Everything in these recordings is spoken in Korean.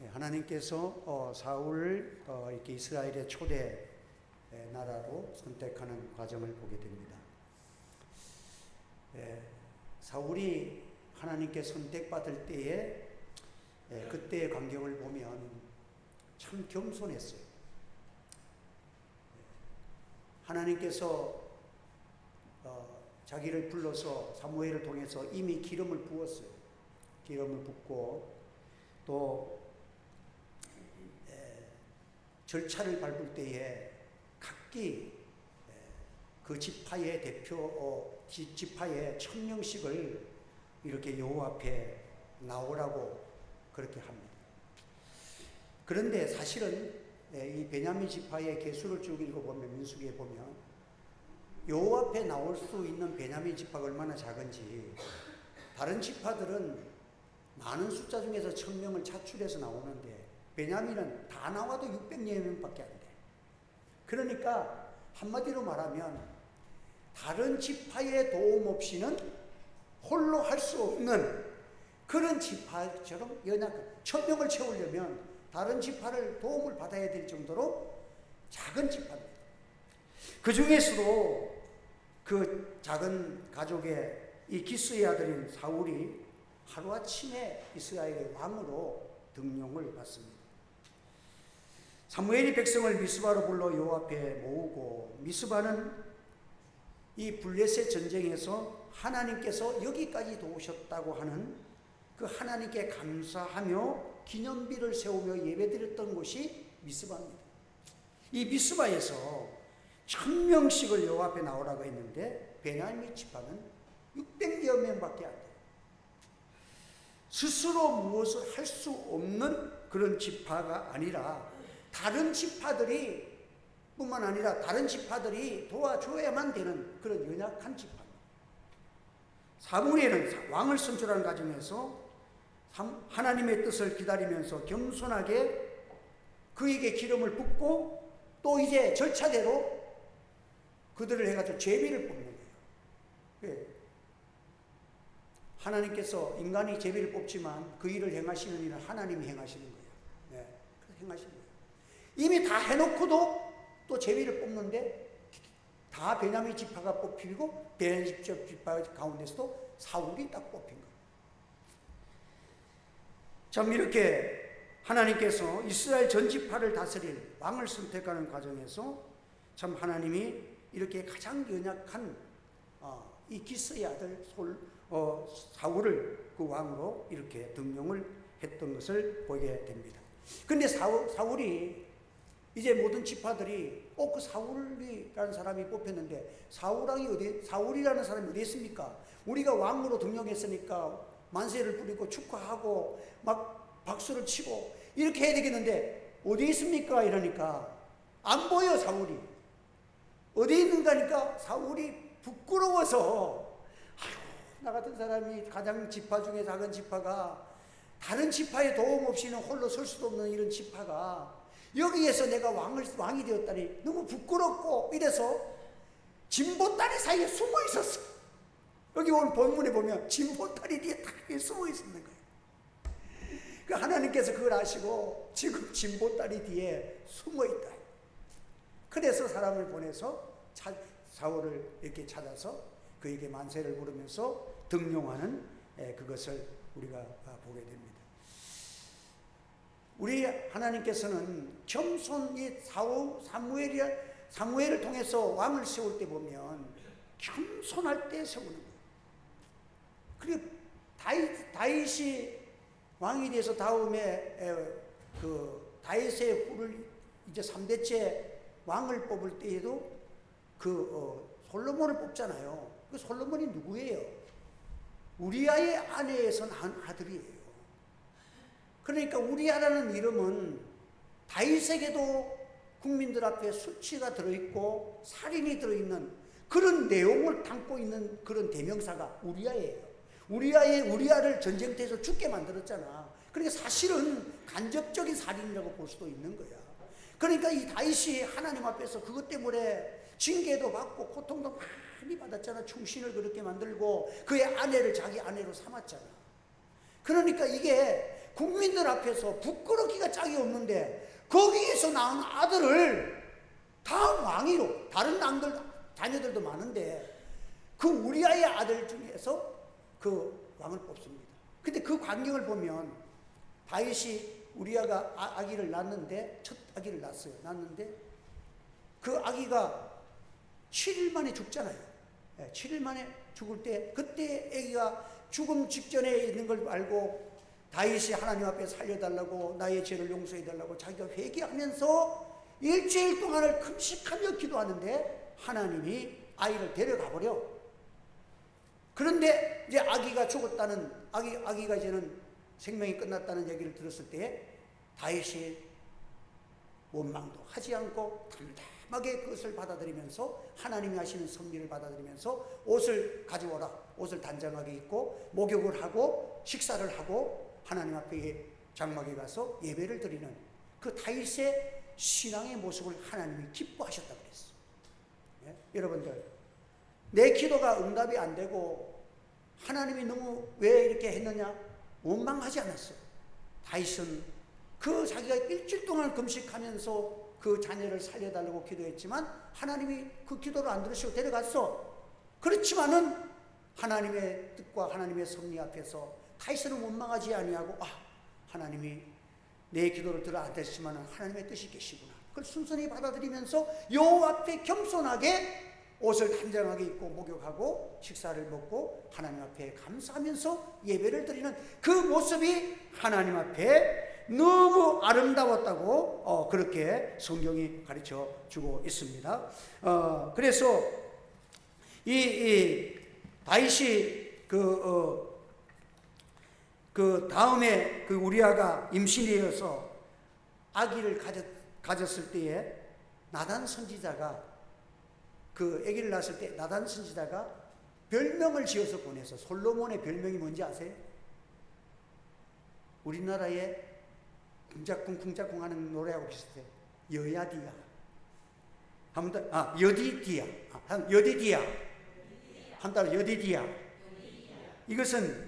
예, 하나님께서 어, 사울을 어, 이렇게 이스라엘의 초대 예, 나라로 선택하는 과정을 보게 됩니다. 예, 사울이 하나님께 선택받을 때에 예, 그때의 광경을 보면 참 겸손했어요. 예, 하나님께서 어, 자기를 불러서 사무엘을 통해서 이미 기름을 부었어요. 기름을 붓고 또 에, 절차를 밟을 때에 각기 에, 그 지파의 대표 어, 지, 지파의 천 명씩을 이렇게 여호와 앞에 나오라고 그렇게 합니다. 그런데 사실은 에, 이 베냐민 지파의 개수를 쭉 읽어보면 민수기에 보면 여호와 앞에 나올 수 있는 베냐민 지파가 얼마나 작은지 다른 지파들은 많은 숫자 중에서 천 명을 차출해서 나오는데 베냐민은 다 나와도 600여 명밖에 안 돼. 그러니까 한마디로 말하면 다른 지파의 도움 없이는 홀로 할 수 없는 그런 지파처럼 연약한 천명을 채우려면 다른 지파를 도움을 받아야 될 정도로 작은 지파입니다. 그 중에서도 그 작은 가족의 이 기스의 아들인 사울이 하루아침에 이스라엘의 왕으로 등용을 받습니다. 사무엘이 백성을 미스바로 불러 요 앞에 모으고 미스바는 이 블레셋 전쟁에서 하나님께서 여기까지 도우셨다고 하는 그 하나님께 감사하며 기념비를 세우며 예배드렸던 곳이 미스바입니다. 이 미스바에서 천 명씩을 요 앞에 나오라고 했는데 베냐민 지파는 600여 명밖에 안 돼요. 스스로 무엇을 할 수 없는 그런 지파가 아니라 다른 지파들이 뿐만 아니라 다른 지파들이 도와줘야만 되는 그런 연약한 지파입니다. 사무엘은 왕을 선출하는 과정에서 하나님의 뜻을 기다리면서 겸손하게 그에게 기름을 붓고 또 이제 절차대로 그들을 해가지고 제비를 뽑는 거예요. 예. 하나님께서 인간이 제비를 뽑지만 그 일을 행하시는 일은 하나님이 행하시는 거예요. 네. 행하시는. 이미 다 해놓고도 또 제비를 뽑는데 다 베냐민 지파가 뽑히고 베냐민 지파 가운데서도 사울이 딱 뽑힌 거예요. 참 이렇게 하나님께서 이스라엘 전 지파를 다스릴 왕을 선택하는 과정에서 참 하나님이 이렇게 가장 연약한 어, 이 기스의 아들 솔, 어, 사울을 그 왕으로 이렇게 등용을 했던 것을 보게 됩니다. 근데 사울, 사울이 이제 모든 지파들이 꼭그 사울이라는 사람이 뽑혔는데 사울왕이 어디 사울이라는 사람이 어디 있습니까? 우리가 왕으로 등용했으니까 만세를 부리고 축하하고 막 박수를 치고 이렇게 해야 되겠는데 어디 있습니까? 이러니까 안 보여 사울이 어디 있는가니까 사울이 부끄러워서 나 같은 사람이 가장 지파 중에 작은 지파가 다른 지파의 도움 없이는 홀로 설 수도 없는 이런 지파가 여기에서 내가 왕을, 왕이 되었다니 너무 부끄럽고 이래서 진보다리 사이에 숨어 있었어. 여기 오늘 본문에 보면 진보다리 뒤에 딱 숨어 있었는 거예요. 그 하나님께서 그걸 아시고 지금 진보다리 뒤에 숨어 있다. 그래서 사람을 보내서 차, 사울을 이렇게 찾아서 그에게 만세를 부르면서 등용하는 그것을 우리가 보게 됩니다. 우리 하나님께서는 겸손히 사울 사무엘이 사무엘을 통해서 왕을 세울 때 보면 겸손할 때 세우는 거예요. 그리고 다윗 다윗이 왕이 돼서 다음에 그 다윗의 후를 이제 3대째 왕을 뽑을 때에도 그 어, 솔로몬을 뽑잖아요. 그 솔로몬이 누구예요? 우리아의 아내에서 낳은 아들이에요. 그러니까 우리아라는 이름은 다윗에게도 국민들 앞에 수치가 들어있고 살인이 들어있는 그런 내용을 담고 있는 그런 대명사가 우리아예요. 우리아의 우리아를 전쟁터에서 죽게 만들었잖아. 그러니까 사실은 간접적인 살인이라고 볼 수도 있는 거야. 그러니까 이 다윗이 하나님 앞에서 그것 때문에 징계도 받고 고통도 많이 받았잖아. 충신을 그렇게 만들고 그의 아내를 자기 아내로 삼았잖아. 그러니까 이게 국민들 앞에서 부끄럽기가 짝이 없는데 거기에서 나온 아들을 다음 왕위로 다른 왕들 자녀들도 많은데 그 우리아의 아들 중에서 그 왕을 뽑습니다. 근데 그 광경을 보면 다윗이 우리아가 아- 아기를 낳는데 첫 아기를 낳았어요. 낳는데 그 아기가 7일 만에 죽잖아요. 7일 만에 죽을 때 그때 아기가 죽음 직전에 있는 걸 알고 다윗이 하나님 앞에 살려달라고 나의 죄를 용서해달라고 자기가 회개하면서 일주일 동안을 금식하며 기도하는데 하나님이 아이를 데려가 버려. 그런데 이제 아기가 죽었다는 아기 아기가 이제는 생명이 끝났다는 얘기를 들었을 때 다윗이 원망도 하지 않고 담담하게 그것을 받아들이면서 하나님이 하시는 섭리를 받아들이면서 옷을 가져오라 옷을 단정하게 입고 목욕을 하고 식사를 하고 하나님 앞에 장막에 가서 예배를 드리는 그 다윗의 신앙의 모습을 하나님이 기뻐하셨다 그랬어. 예? 여러분들 내 기도가 응답이 안 되고 하나님이 너무 왜 이렇게 했느냐 원망하지 않았어. 다윗은 그 자기가 일주일 동안 금식하면서 그 자녀를 살려달라고 기도했지만 하나님이 그 기도를 안 들으시고 데려갔어. 그렇지만은 하나님의 뜻과 하나님의 섭리 앞에서 다윗은 원망하지 아니하고 아 하나님이 내 기도를 들어 안 됐지만 하나님의 뜻이 계시구나. 그걸 순순히 받아들이면서 요 앞에 겸손하게 옷을 단정하게 입고 목욕하고 식사를 먹고 하나님 앞에 감사하면서 예배를 드리는 그 모습이 하나님 앞에 너무 아름다웠다고 어, 그렇게 성경이 가르쳐 주고 있습니다. 어, 그래서 이, 이 다윗이 그, 어, 그 다음에 그 우리아가 임신이어서 아기를 가졌, 가졌 을 때에 나단 선지자가 그 아기를 낳았을 때 나단 선지자가 별명을 지어서 보내서 솔로몬의 별명이 뭔지 아세요? 우리나라의 쿵짝쿵 쿵짝쿵 하는 노래하고 비슷해. 여야디야. 한 번 더, 아, 여디디야. 아, 한, 여디디야. 한 달 여디디야. 이것은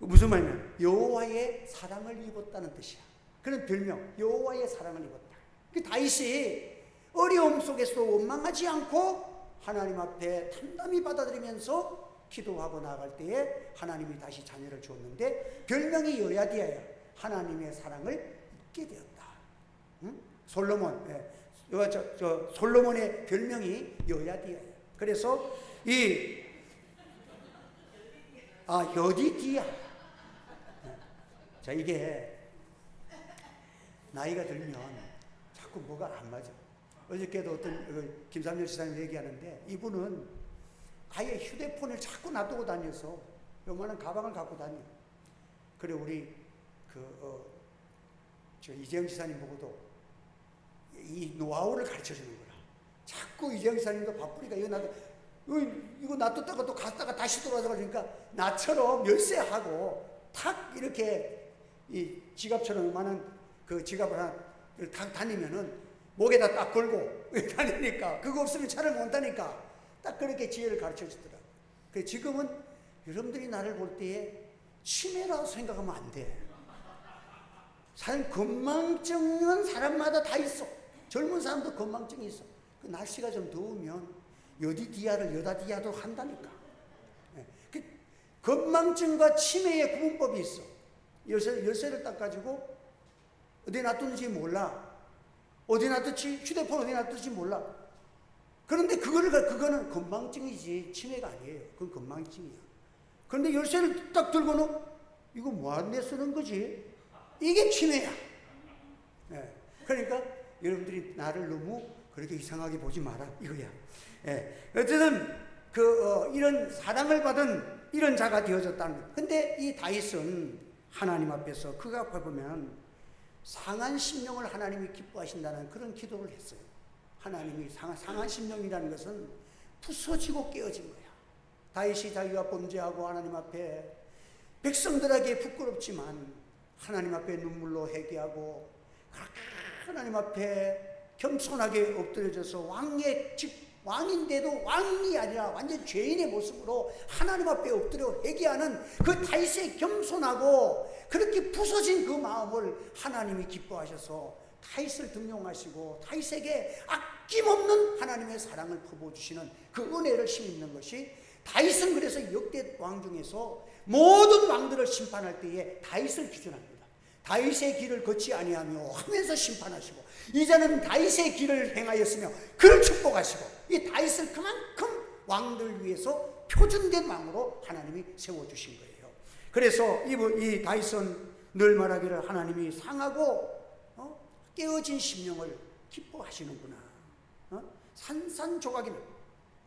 무슨 말이냐면 여호와의 사랑을 입었다는 뜻이야. 그런 별명, 여호와의 사랑을 입었다. 그 다윗이 어려움 속에서 원망하지 않고 하나님 앞에 담담히 받아들이면서 기도하고 나갈 때에 하나님이 다시 자녀를 주었는데 별명이 여야디아야. 하나님의 사랑을 잊게 되었다. 응? 솔로몬, 예. 요, 저, 저 솔로몬의 별명이 여야디아야. 그래서 이 아, 여디디아. 자, 이게 나이가 들면 자꾸 뭐가 안 맞아. 어저께도 어떤 그 김삼열 시장님 얘기하는데 이분은 아예 휴대폰을 자꾸 놔두고 다녀서 요만한 가방을 갖고 다녀. 그래 우리 그 어, 저 이재영 지사님 보고도 이 노하우를 가르쳐 주는 거야. 자꾸 이재영 지사님도 바쁘니까 이거 어, 이거 놔뒀다가 또 갔다가 다시 돌아서 그러니까 나처럼 열쇠하고 탁 이렇게 이 지갑처럼 요만한 그 지갑을 하나 탁 다니면은 목에다 딱 걸고 다니니까 그거 없으면 차를 못 타니까 딱 그렇게 지혜를 가르쳐 주더라. 그 지금은 여러분들이 나를 볼 때에 치매라고 생각하면 안 돼. 사람 건망증은 사람마다 다 있어. 젊은 사람도 건망증이 있어. 그 날씨가 좀 더우면 여디 디아를 여다 디아도 한다니까. 예. 그 건망증과 치매의 구분법이 있어. 열쇠, 열쇠를 딱 가지고 어디 놔뒀는지 몰라. 어디 놔뒀지? 휴대폰 어디 놔뒀지 몰라. 그런데 그거를, 그거는 건망증이지 치매가 아니에요. 그건 건망증이야. 그런데 열쇠를 딱 들고는 이거 뭐하는데 쓰는 거지? 이게 치매야. 예. 그러니까 여러분들이 나를 너무 그렇게 이상하게 보지 마라. 이거야. 예. 어쨌든 그 어, 이런 사랑을 받은 이런 자가 되어졌다는 거. 근데 이 다윗은 하나님 앞에서 그가 보면 상한 심령을 하나님이 기뻐하신다는 그런 기도를 했어요. 하나님이 상, 상한 심령이라는 것은 부서지고 깨어진 거야. 다윗이 자기가 범죄하고 하나님 앞에 백성들에게 부끄럽지만 하나님 앞에 눈물로 회개하고 하나님 앞에 겸손하게 엎드려져서 왕의 직 왕인데도 왕이 아니라 완전 죄인의 모습으로 하나님 앞에 엎드려 회개하는 그 다윗의 겸손하고 그렇게 부서진 그 마음을 하나님이 기뻐하셔서 다윗을 등용하시고 다윗에게 아낌없는 하나님의 사랑을 퍼부어주시는 그 은혜를 힘입는 것이 다윗은 그래서 역대 왕 중에서 모든 왕들을 심판할 때에 다윗을 기준합니다. 다윗의 길을 걷지 아니하며 하면서 심판하시고 이제는 다윗의 길을 행하였으며 그를 축복하시고 이 다윗을 그만큼 왕들 위해서 표준된 왕으로 하나님이 세워 주신 거예요. 그래서 이, 이 다윗은 늘 말하기를 하나님이 상하고 어? 깨어진 심령을 기뻐하시는구나. 어? 산산조각이는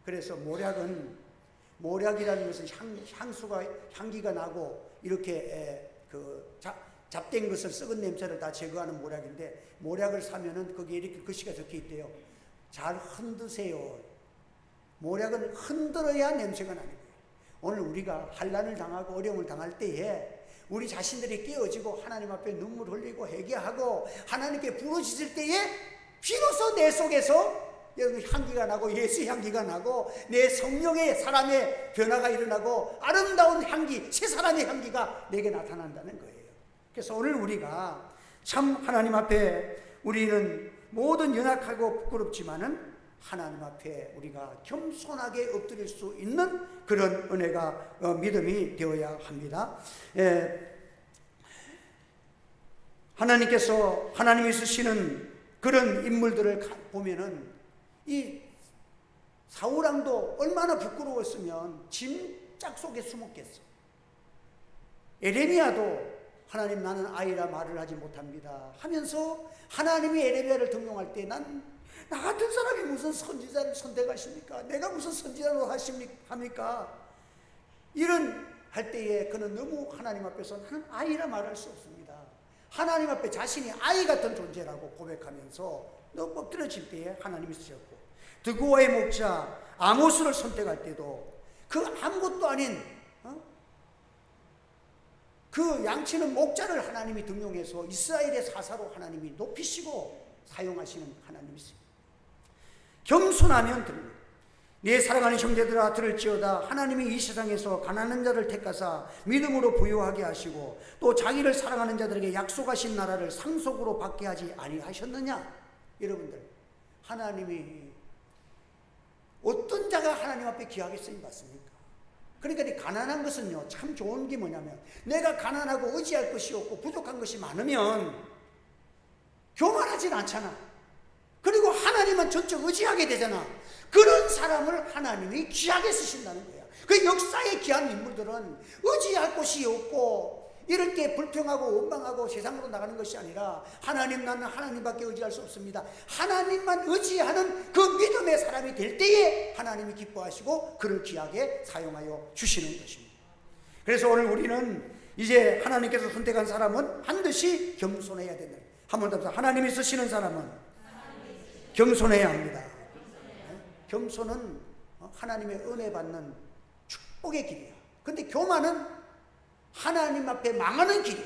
그래서 모략은 모략이라는 것은 향, 향수가 향기가 나고 이렇게 에, 그 자, 잡된 것을 썩은 냄새를 다 제거하는 모략인데 모략을 사면은 거기에 이렇게 글씨가 적혀 있대요. 잘 흔드세요. 모략은 흔들어야 냄새가 나는 거예요. 오늘 우리가 환란을 당하고 어려움을 당할 때에 우리 자신들이 깨어지고 하나님 앞에 눈물 흘리고 회개하고 하나님께 부르짖을 때에 비로소 내 속에서 향기가 나고 예수 향기가 나고 내 성령의 사람의 변화가 일어나고 아름다운 향기 새 사람의 향기가 내게 나타난다는 거예요. 그래서 오늘 우리가 참 하나님 앞에 우리는 모든 연약하고 부끄럽지만은 하나님 앞에 우리가 겸손하게 엎드릴 수 있는 그런 은혜가 어, 믿음이 되어야 합니다. 예, 하나님께서 하나님이 쓰시는 그런 인물들을 가- 보면은 이 사우랑도 얼마나 부끄러웠으면 짐짝 속에 숨었겠어. 에레미야도 하나님 나는 아이라 말을 하지 못합니다 하면서 하나님이 에레미야를 등용할 때 난 나 같은 사람이 무슨 선지자를 선택하십니까? 내가 무슨 선지자로 하십니까? 이런 할 때에 그는 너무 하나님 앞에서 나는 아이라 말할 수 없습니다. 하나님 앞에 자신이 아이 같은 존재라고 고백하면서 너무 엎드려질 때에 하나님이 쓰셨고 드고아의 목자 아모스를 선택할 때도 그 아무것도 아닌 어? 그 양치는 목자를 하나님이 등용해서 이스라엘의 사사로 하나님이 높이시고 사용하시는 하나님이세요. 겸손하면 들립니다. 내 사랑하는 형제들아 들을지어다 하나님이 이 세상에서 가난한 자를 택하사 믿음으로 부유하게 하시고 또 자기를 사랑하는 자들에게 약속하신 나라를 상속으로 받게 하지 아니하셨느냐 여러분들 하나님이 어떤 자가 하나님 앞에 귀하게 쓰임 받습니까? 그러니까 이 가난한 것은요 참 좋은 게 뭐냐면 내가 가난하고 의지할 것이 없고 부족한 것이 많으면 교만하진 않잖아. 그리고 하나님은 전적 의지하게 되잖아. 그런 사람을 하나님이 귀하게 쓰신다는 거야. 그 역사의 귀한 인물들은 의지할 곳이 없고 이럴 때 불평하고 원망하고 세상으로 나가는 것이 아니라 하나님 나는 하나님밖에 의지할 수 없습니다. 하나님만 의지하는 그 믿음의 사람이 될 때에 하나님이 기뻐하시고 그를 귀하게 사용하여 주시는 것입니다. 그래서 오늘 우리는 이제 하나님께서 선택한 사람은 반드시 겸손해야 된다. 한번 더 하나님이 쓰시는 사람은 겸손해야 합니다. 겸손은 하나님의 은혜 받는 축복의 길이야. 근데 교만은 하나님 앞에 망하는 길이야.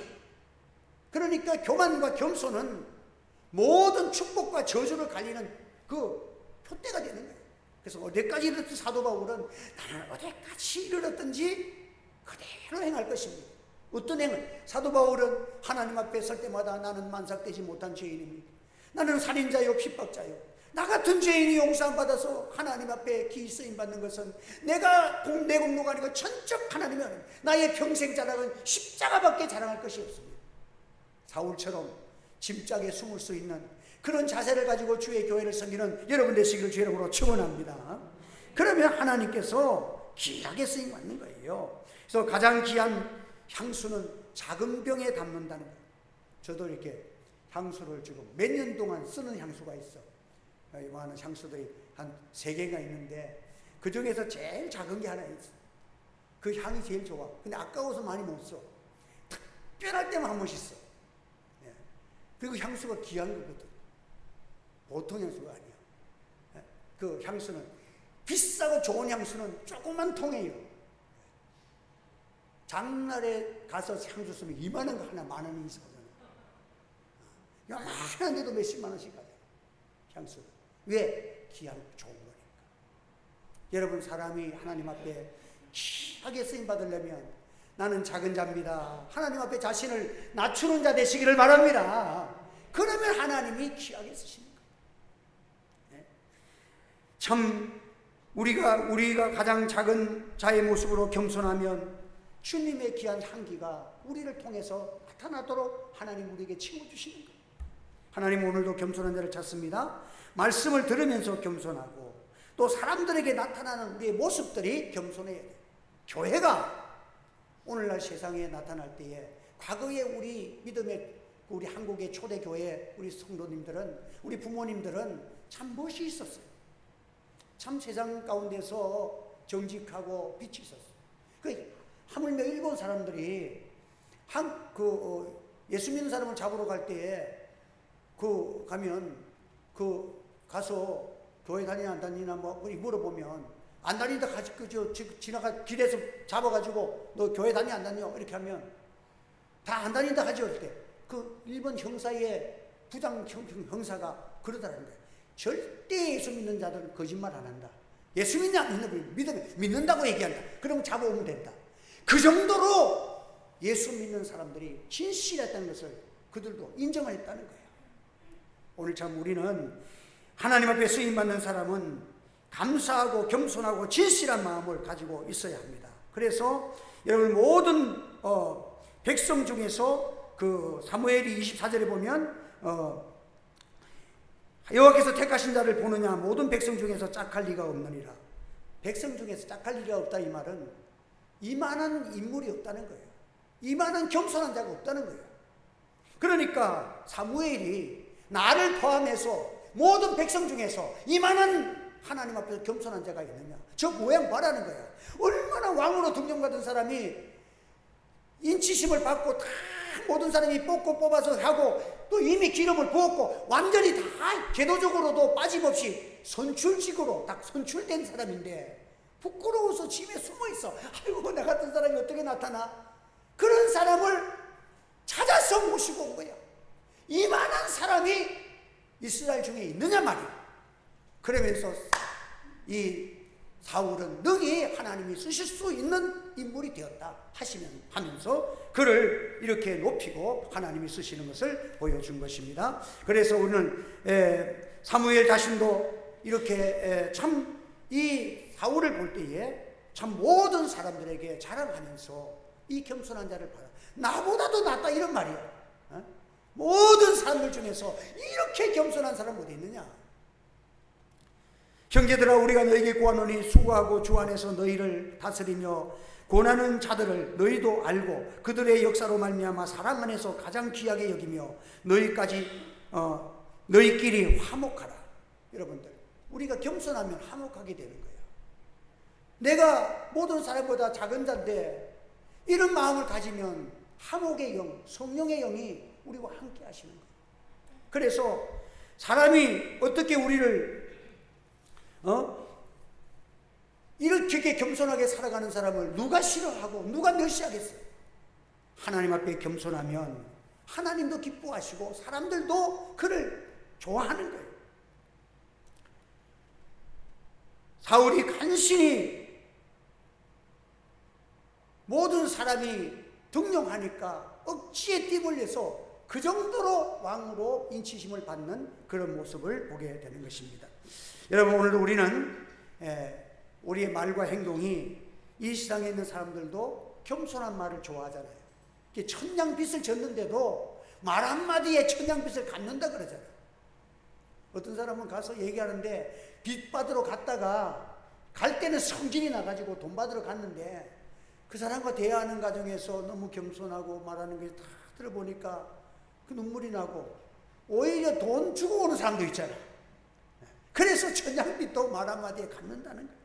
그러니까 교만과 겸손은 모든 축복과 저주를 갈리는 그 표대가 되는 거예요. 그래서 어디까지 이르렀든 사도 바울은 나는 어디까지 이르렀든지 그대로 행할 것입니다. 어떤 행을? 사도 바울은 하나님 앞에 설 때마다 나는 만삭되지 못한 죄인입니다. 나는 살인자요 핍박자요. 나 같은 죄인이 용서 받아서 하나님 앞에 기 쓰임 받는 것은 내가 공, 내 공로가 아니고 천적 하나님이 아니 나의 평생 자랑은 십자가밖에 자랑할 것이 없습니다. 사울처럼 짐짝에 숨을 수 있는 그런 자세를 가지고 주의 교회를 섬기는 여러분 되시기를 주의 이름으로 축원합니다. 그러면 하나님께서 귀하게 쓰임 받는 거예요. 그래서 가장 귀한 향수는 작은 병에 담는다는 거예요. 저도 이렇게 향수를 지금 몇 년 동안 쓰는 향수가 있어. 많은 향수들이 한 세 개가 있는데 그 중에서 제일 작은 게 하나 있어. 그 향이 제일 좋아. 근데 아까워서 많이 못 써. 특별할 때만 한 번씩 써. 예. 그리고 향수가 귀한 거거든. 보통 향수가 아니야. 예. 그 향수는 비싸고 좋은 향수는 조그만 통이에요. 장날에 가서 향수 쓰면 2만 원 하나 만 원이 있거든. 요만한 데도 몇십만 원씩 가요. 향수. 왜? 귀한 좋은 거니까. 여러분 사람이 하나님 앞에 귀하게 쓰임 받으려면 나는 작은 자입니다. 하나님 앞에 자신을 낮추는 자 되시기를 바랍니다. 그러면 하나님이 귀하게 쓰시는 거예요. 네. 참 우리가 우리가 가장 작은 자의 모습으로 겸손하면 주님의 귀한 향기가 우리를 통해서 나타나도록 하나님 우리에게 채워 주시는 거예요. 하나님 오늘도 겸손한 자를 찾습니다. 말씀을 들으면서 겸손하고 또 사람들에게 나타나는 우리의 모습들이 겸손해야 돼요. 교회가 오늘날 세상에 나타날 때에 과거에 우리 믿음의 우리 한국의 초대 교회 우리 성도님들은 우리 부모님들은 참 멋이 있었어요. 참 세상 가운데서 정직하고 빛이 있었어요. 그 하물며 일본 사람들이 한 그 어, 예수 믿는 사람을 잡으러 갈 때에 그 가면 그 가서 교회 다니나 안 다니나 뭐 우리 물어보면 안 다니다 가지 그저 지나가 길에서 잡아가지고 너 교회 다니 안 다녀 이렇게 하면 다 안 다닌다 하지 그때 그 일본 형사의 부장 형, 형사가 그러더라는 거예요. 절대 예수 믿는 자들은 거짓말 안 한다. 예수 믿냐 안 믿는 믿 믿는다고 얘기한다. 그럼 잡아오면 된다. 그 정도로 예수 믿는 사람들이 진실했다는 것을 그들도 인정을 했다는 거예요. 오늘 참 우리는 하나님 앞에 쓰임 받는 사람은 감사하고 겸손하고 진실한 마음을 가지고 있어야 합니다. 그래서 여러분 모든 어, 백성 중에서 그 사무엘이 24절에 보면 어, 여호와께서 택하신 자를 보느냐 모든 백성 중에서 짝할 리가 없느니라. 백성 중에서 짝할 리가 없다 이 말은 이만한 인물이 없다는 거예요. 이만한 겸손한 자가 없다는 거예요. 그러니까 사무엘이 나를 포함해서 모든 백성 중에서 이만한 하나님 앞에서 겸손한 자가 있느냐? 저 모양 봐라는 거야. 얼마나 왕으로 등용받은 사람이 인치심을 받고 다 모든 사람이 뽑고 뽑아서 하고 또 이미 기름을 부었고 완전히 다 제도적으로도 빠짐없이 선출직으로 딱 선출된 사람인데 부끄러워서 집에 숨어 있어. 아이고 나 같은 사람이 어떻게 나타나? 그런 사람을 찾아서 모시고 온 거야. 이만한 사람이 이스라엘 중에 있느냐 말이야. 그러면서 이 사울은 능히 하나님이 쓰실 수 있는 인물이 되었다 하시면 하면서 그를 이렇게 높이고 하나님이 쓰시는 것을 보여준 것입니다. 그래서 에, 사무엘 자신도 이렇게 참 이 사울을 볼 때에 참 모든 사람들에게 자랑하면서 이 겸손한 자를 봐라. 나보다도 낫다 이런 말이야. 어? 사람들 중에서 이렇게 겸손한 사람 어디 있느냐? 형제들아 우리가 너에게 구하노니 수고하고 주 안에서 너희를 다스리며 고난하는 자들을 너희도 알고 그들의 역사로 말미암아 사랑 안에서 가장 귀하게 여기며 너희까지 어, 너희끼리 화목하라. 여러분들 우리가 겸손하면 화목하게 되는 거예요. 내가 모든 사람보다 작은 자인데 이런 마음을 가지면 화목의 영 성령의 영이 우리와 함께 하시는 거예요 그래서 사람이 어떻게 우리를 어? 이렇게 겸손하게 살아가는 사람을 누가 싫어하고 누가 멸시하겠어요? 하나님 앞에 겸손하면 하나님도 기뻐하시고 사람들도 그를 좋아하는 거예요. 사울이 간신히 모든 사람이 등용하니까 억지에 띠벌려서 그 정도로 왕으로 인치심을 받는 그런 모습을 보게 되는 것입니다. 여러분 오늘도 우리는 우리의 말과 행동이 이 세상에 있는 사람들도 겸손한 말을 좋아하잖아요. 천냥빛을 졌는데도 말 한마디에 천냥빛을 갖는다 그러잖아요. 어떤 사람은 가서 얘기하는데 빚 받으러 갔다가 갈 때는 성질이 나가지고 돈 받으러 갔는데 그 사람과 대화하는 과정에서 너무 겸손하고 말하는 게 다 들어보니까 그 눈물이 나고 오히려 돈 주고 오는 사람도 있잖아. 그래서 천냥빛도 말 한마디에 갖는다는 거예요.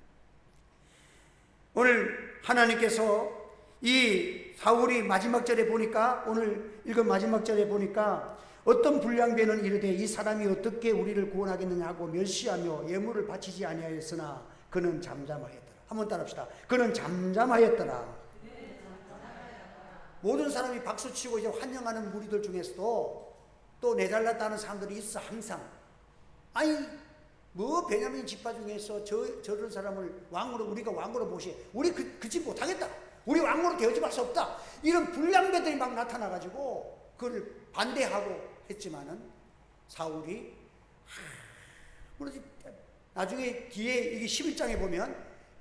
오늘 하나님께서 이 사울이 마지막 절에 보니까 오늘 읽은 마지막 절에 보니까 어떤 불량배는 이르되 이 사람이 어떻게 우리를 구원하겠느냐 하고 멸시하며 예물을 바치지 아니하였으나 그는 잠잠하였더라. 한번 따라합시다. 그는 잠잠하였더라. 모든 사람이 박수치고 이제 환영하는 무리들 중에서도 또 내잘났다는 사람들이 있어 항상. 아니 뭐 베냐민 지파 중에서 저 저런 사람을 왕으로 우리가 왕으로 모시 우리 그그집 못하겠다. 우리 왕으로 대우집할 수 없다. 이런 불량배들이 막 나타나 가지고 그걸 반대하고 했지만은 사울이 그러지 나중에 뒤에 이게 11장에 보면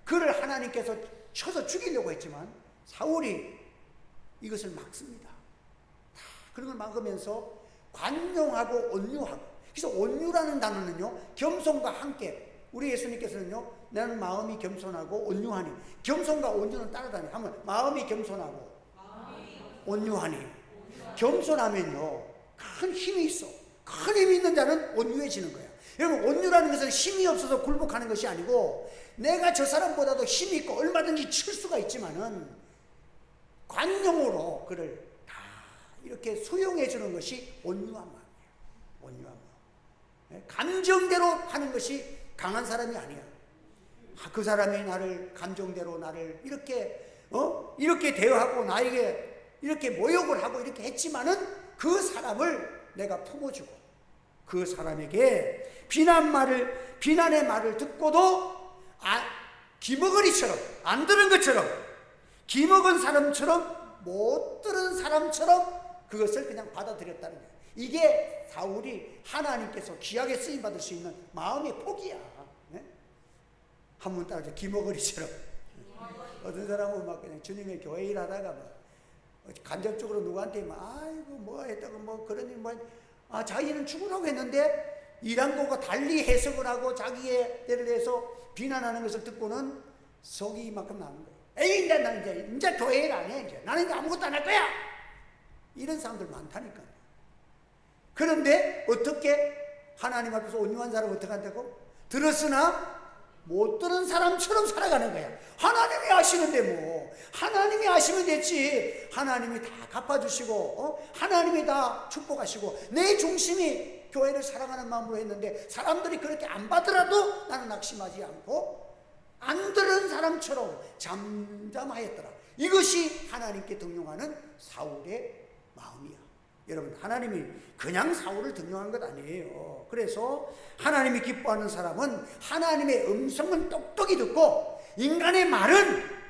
그를 하나님께서 쳐서 죽이려고 했지만 사울이 이것을 막습니다. 다 그런 걸 막으면서 관용하고 온유하고. 그래서 온유라는 단어는요 겸손과 함께. 우리 예수님께서는요 나는 마음이 겸손하고 온유하니. 겸손과 온유는 따라다니 하면 마음이 겸손하고 온유하니. 겸손하면요 큰 힘이 있어. 큰 힘이 있는 자는 온유해지는 거야. 여러분 온유라는 것은 힘이 없어서 굴복하는 것이 아니고 내가 저 사람보다도 힘이 있고 얼마든지 칠 수가 있지만은 관용으로 그를 다 이렇게 수용해 주는 것이 온유한 마음이에요. 온유한 마음. 예? 감정대로 하는 것이 강한 사람이 아니야. 아, 그 사람이 나를 감정대로 나를 이렇게 어 이렇게 대하고 나에게 이렇게 모욕을 하고 이렇게 했지만은 그 사람을 내가 품어주고 그 사람에게 비난 말을 비난의 말을 듣고도 아, 기먹으리처럼 안 들은 것처럼 기먹은 사람처럼 못 들은 사람처럼 그것을 그냥 받아들였다는 거예요. 이게 사울이 하나님께서 귀하게 쓰임 받을 수 있는 마음의 폭이야. 네? 한번 따라서 기먹으리처럼. 어떤 사람은 막 그냥 주님의 교회 일 하다가 막 간접적으로 누구한테 막 아이고 뭐 했다고 뭐 그러니 뭐아 자기는 죽으라고 했는데 일한 거가 달리 해석을 하고 자기의 때를 해서 비난하는 것을 듣고는 속이 이만큼 나는 거예요. 에이 이제 나 이제 이제 교회 일안해 이제 나는 이제 아무것도 안 할 거야. 이런 사람들 많다니까. 그런데 어떻게 하나님 앞에서 온유한 사람 어떻게 한다고? 들었으나 못 들은 사람처럼 살아가는 거야. 하나님이 아시는데 뭐. 하나님이 아시면 됐지. 하나님이 다 갚아주시고, 어? 하나님이 다 축복하시고, 내 중심이 교회를 사랑하는 마음으로 했는데, 사람들이 그렇게 안 받더라도 나는 낙심하지 않고, 안 들은 사람처럼 잠잠하였더라. 이것이 하나님께 등용하는 사울의 마음이야. 여러분, 하나님이 그냥 사울을 등용한 것 아니에요. 그래서 하나님이 기뻐하는 사람은 하나님의 음성은 똑똑히 듣고 인간의 말은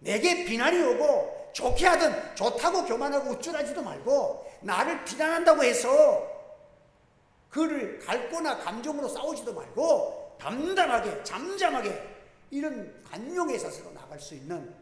내게 비난이 오고 좋게 하든 좋다고 교만하고 우쭐하지도 말고 나를 비난한다고 해서 그를 갈거나 감정으로 싸우지도 말고 담담하게 잠잠하게 이런 관용의 자세로 나갈 수 있는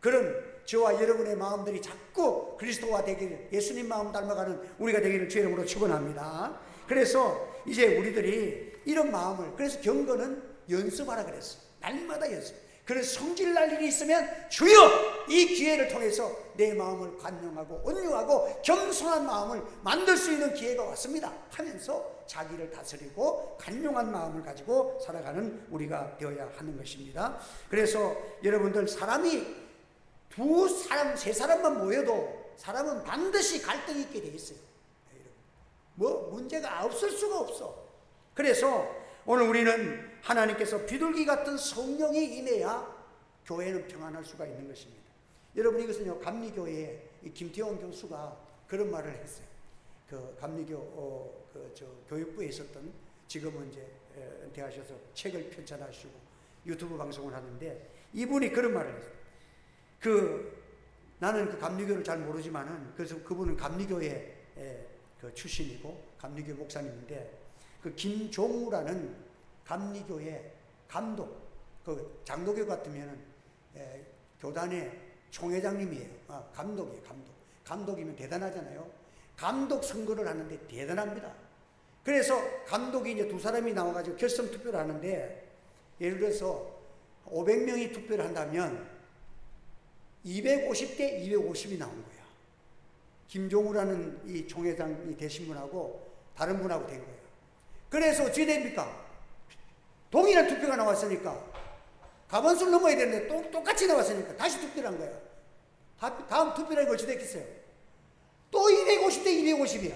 그런 저와 여러분의 마음들이 자꾸 그리스도와 되기를 예수님 마음 닮아가는 우리가 되기를 주의 이름으로 축원합니다. 그래서 이제 우리들이 이런 마음을 그래서 경건은 연습하라 그랬어. 날마다 연습. 그래서 성질 날 일이 있으면 주여 이 기회를 통해서 내 마음을 관용하고 온유하고 겸손한 마음을 만들 수 있는 기회가 왔습니다. 하면서 자기를 다스리고 간용한 마음을 가지고 살아가는 우리가 되어야 하는 것입니다. 그래서 여러분들 사람이 두 사람, 세 사람만 모여도 사람은 반드시 갈등이 있게 돼 있어요. 뭐 문제가 없을 수가 없어. 그래서 오늘 우리는 하나님께서 비둘기 같은 성령이 임해야 교회는 평안할 수가 있는 것입니다. 여러분 이것은요 감리교회 김태원 교수가 그런 말을 했어요. 그 감리교 어, 그저 교육부에 있었던 지금은 이제 은퇴하셔서 책을 편찬하시고 유튜브 방송을 하는데 이분이 그런 말을 했어요. 그 나는 그 감리교를 잘 모르지만은 그래서 그분은 감리교회 그 출신이고 감리교 목사님인데 그 김종우라는 감리교회 감독 그 장로교 같으면은 에, 교단의 총회장님이에요. 아, 감독이에요, 감독. 감독이면 대단하잖아요. 감독 선거를 하는데 대단합니다. 그래서 감독이 이제 두 사람이 나와가지고 결성 투표를 하는데 예를 들어서 500명이 투표를 한다면 250대 250이 나온 거야. 김종우라는 이 총회장이 되신 분하고 다른 분하고 된 거예요. 그래서 어떻게 됩니까? 동일한 투표가 나왔으니까 가반수를 넘어야 되는데 또, 똑같이 나왔으니까 다시 투표를 한 거야. 다음 투표라는 걸 어찌 됐겠어요? 또 250대 250이야.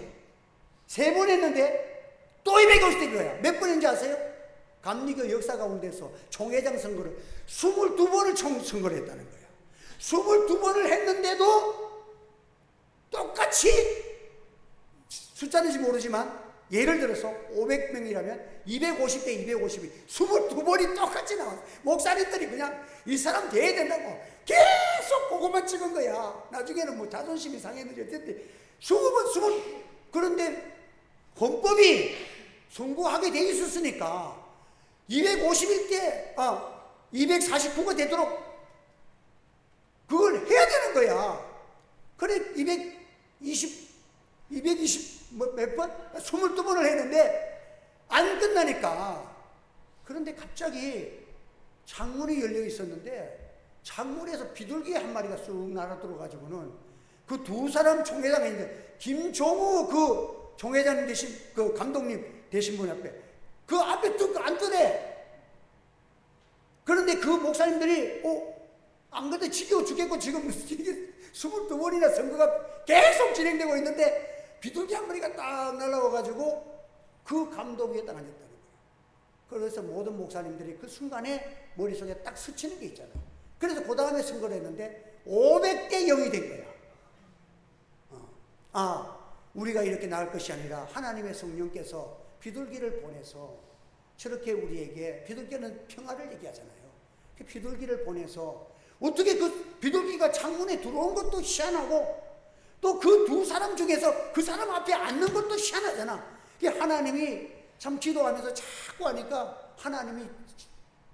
세 번 했는데 또 250대 거야. 몇 번인지 아세요? 감리교 역사 가운데서 총회장 선거를 22번을 총 선거를 했다는 거야. 22번을 했는데도 똑같이 숫자는지 모르지만 예를 들어서 500명이라면 250대 250이 22번이 똑같이 나왔어. 목사님들이 그냥 이 사람 돼야 된다고 계속 그것만 찍은 거야. 나중에는 뭐 자존심이 상했는지 어쨌든 20번, 20번. 그런데 헌법이 선고하게 돼 있었으니까 251대, 아, 249가 되도록 그걸 해야 되는 거야. 그래, 220, 220, 뭐, 몇 번? 22번을 했는데, 안 끝나니까. 그런데 갑자기 창문이 열려 있었는데, 창문에서 비둘기 한 마리가 쑥 날아들어가지고는 그 두 사람 총회장이 있는데, 김종우 그 총회장님 되신, 그 감독님 되신 분 앞에, 그 앞에 뚝안 뜨네. 그런데 그 목사님들이, 어, 안 그래도 지겨워 죽겠고 지금 이게 22번이나 선거가 계속 진행되고 있는데 비둘기 한 마리가 딱 날아와가지고 그 감독에 딱 앉았다는 거예요. 그래서 모든 목사님들이 그 순간에 머릿속에 딱 스치는 게 있잖아요. 그래서 그 다음에 선거를 했는데 500대 0이 된 거야. 어. 아, 우리가 이렇게 나을 것이 아니라 하나님의 성령께서 비둘기를 보내서 저렇게 우리에게 비둘기는 평화를 얘기하잖아요. 그 비둘기를 보내서 어떻게 그 비둘기가 창문에 들어온 것도 희한하고 또 그 두 사람 중에서 그 사람 앞에 앉는 것도 희한하잖아. 하나님이 참 기도하면서 자꾸 하니까 하나님이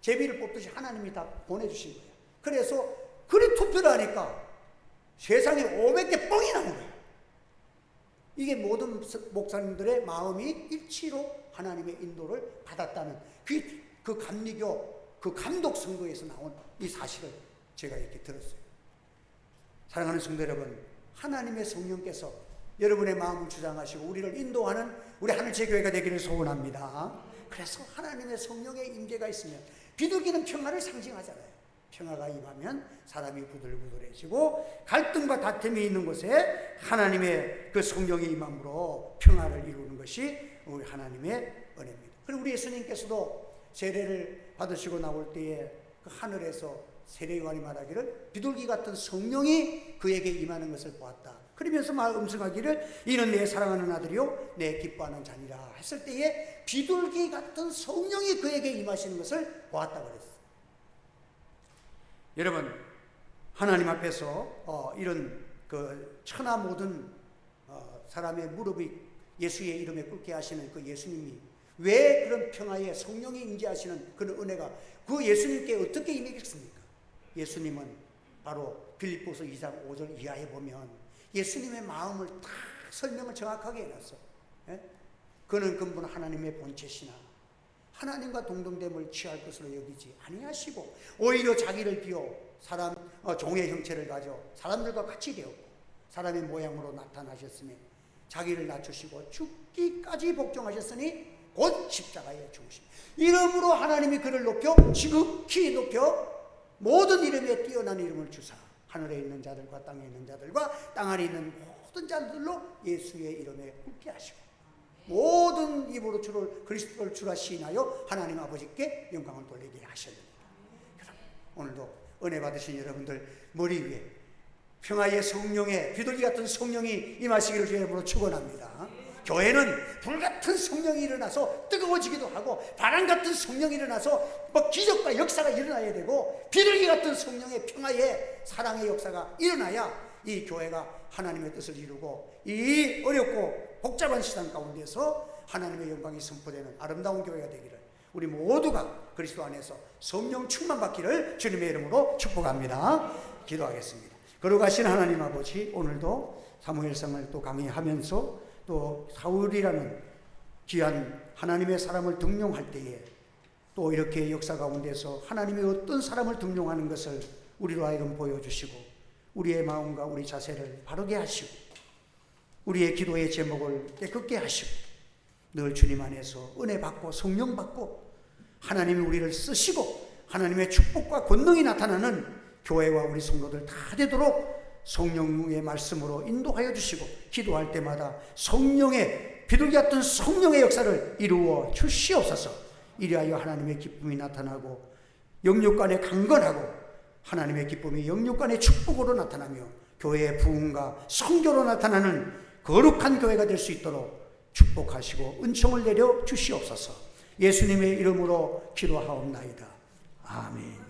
제비를 뽑듯이 하나님이 다 보내주신 거예요. 그래서 그리 투표를 하니까 세상에 500개 뻥이 나는 거예요. 이게 모든 목사님들의 마음이 일치로 하나님의 인도를 받았다는 그, 그 감리교 그 감독 선거에서 나온 이 사실을 제가 이렇게 들었어요. 사랑하는 성도 여러분, 하나님의 성령께서 여러분의 마음을 주장하시고 우리를 인도하는 우리 하늘제 교회가 되기를 소원합니다. 그래서 하나님의 성령의 임재가 있으면 비둘기는 평화를 상징하잖아요. 평화가 임하면 사람이 부들부들해지고 갈등과 다툼이 있는 곳에 하나님의 그 성령의 임함으로 평화를 이루는 것이 우리 하나님의 은혜입니다. 그리고 우리 예수님께서도 세례를 받으시고 나올 때에 그 하늘에서 세례요한이 말하기를 비둘기 같은 성령이 그에게 임하는 것을 보았다. 그러면서 말 음성하기를 이는 내 사랑하는 아들이요 내 기뻐하는 자니라 했을 때에 비둘기 같은 성령이 그에게 임하시는 것을 보았다 그랬어. 여러분 하나님 앞에서 어, 이런 그 천하 모든 어, 사람의 무릎이 예수의 이름에 꿇게 하시는 그 예수님이 왜 그런 평화에 성령이 임재하시는 그런 은혜가 그 예수님께 어떻게 임했겠습니까? 예수님은 바로 빌립보서 2장 5절 이하에 보면 예수님의 마음을 다 설명을 정확하게 해놨어. 예? 그는 근본 하나님의 본체시나 하나님과 동등됨을 취할 것으로 여기지 아니하시고 오히려 자기를 비워 사람 어, 종의 형체를 가져 사람들과 같이 되었고 사람의 모양으로 나타나셨으니 자기를 낮추시고 죽기까지 복종하셨으니 곧 십자가에 죽으심. 이름으로 하나님이 그를 높여 지극히 높여 모든 이름에 뛰어난 이름을 주사 하늘에 있는 자들과 땅에 있는 자들과 땅 안에 있는 모든 자들로 예수의 이름에 굽게 하시고 모든 입으로 주를 그리스도를 주라 시인하여 하나님 아버지께 영광을 돌리게 하셨습니다. 오늘도 은혜 받으신 여러분들 머리 위에 평화의 성령의 비둘기 같은 성령이 임하시기를 주의 이름으로 축원합니다. 교회는 불같은 성령이 일어나서 뜨거워지기도 하고 바람 같은 성령이 일어나서 뭐 기적과 역사가 일어나야 되고 비둘기 같은 성령의 평화의 사랑의 역사가 일어나야 이 교회가 하나님의 뜻을 이루고 이 어렵고 복잡한 시간 가운데서 하나님의 영광이 선포되는 아름다운 교회가 되기를 우리 모두가 그리스도 안에서 성령 충만 받기를 주님의 이름으로 축복합니다. 기도하겠습니다. 거룩하신 하나님 아버지 오늘도 사무엘성을 또 강의하면서 또 사울이라는 귀한 하나님의 사람을 등용할 때에 또 이렇게 역사 가운데서 하나님이 어떤 사람을 등용하는 것을 우리로 하여금 보여주시고 우리의 마음과 우리 자세를 바르게 하시고 우리의 기도의 제목을 깨끗게 하시고 늘 주님 안에서 은혜 받고 성령 받고 하나님이 우리를 쓰시고 하나님의 축복과 권능이 나타나는 교회와 우리 성도들 다 되도록 성령의 말씀으로 인도하여 주시고 기도할 때마다 성령의 비둘기 같은 성령의 역사를 이루어 주시옵소서. 이리하여 하나님의 기쁨이 나타나고 영육 간에 강건하고 하나님의 기쁨이 영육 간의 축복으로 나타나며 교회의 부흥과 성교로 나타나는 거룩한 교회가 될 수 있도록 축복하시고 은총을 내려 주시옵소서. 예수님의 이름으로 기도하옵나이다. 아멘.